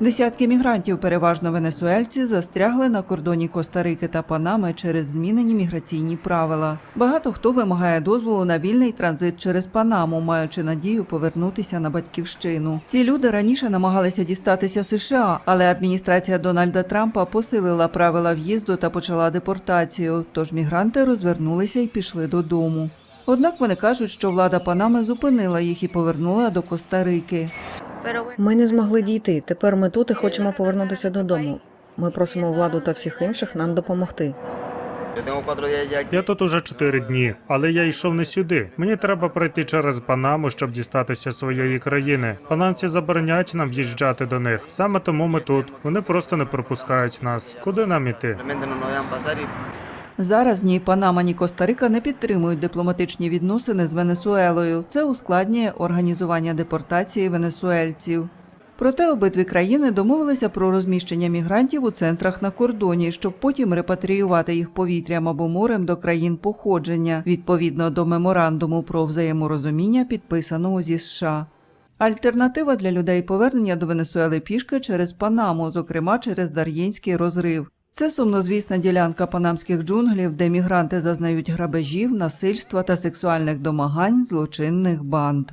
Десятки мігрантів, переважно венесуельці, застрягли на кордоні Коста-Рики та Панами через змінені міграційні правила. Багато хто вимагає дозволу на вільний транзит через Панаму, маючи надію повернутися на батьківщину. Ці люди раніше намагалися дістатися США, але адміністрація Дональда Трампа посилила правила в'їзду та почала депортацію. Тож мігранти розвернулися і пішли додому. Однак вони кажуть, що влада Панами зупинила їх і повернула до Коста-Рики. Ми не змогли дійти. Тепер ми тут і хочемо повернутися додому. Ми просимо владу та всіх інших нам допомогти. Я тут уже чотири дні, але я йшов не сюди. Мені треба пройти через Панаму, щоб дістатися своєї країни. Панамці забороняють нам в'їжджати до них. Саме тому ми тут. Вони просто не пропускають нас. Куди нам іти? Зараз ні Панама, ні Коста-Рика не підтримують дипломатичні відносини з Венесуелою. Це ускладнює організування депортації венесуельців. Проте обидві країни домовилися про розміщення мігрантів у центрах на кордоні, щоб потім репатріювати їх повітрям або морем до країн походження, відповідно до меморандуму про взаєморозуміння, підписаного зі США. Альтернатива для людей повернення до Венесуели пішки через Панаму, зокрема через Дар'єнський розрив. Це сумнозвісна ділянка панамських джунглів, де мігранти зазнають грабежів, насильства та сексуальних домагань злочинних банд.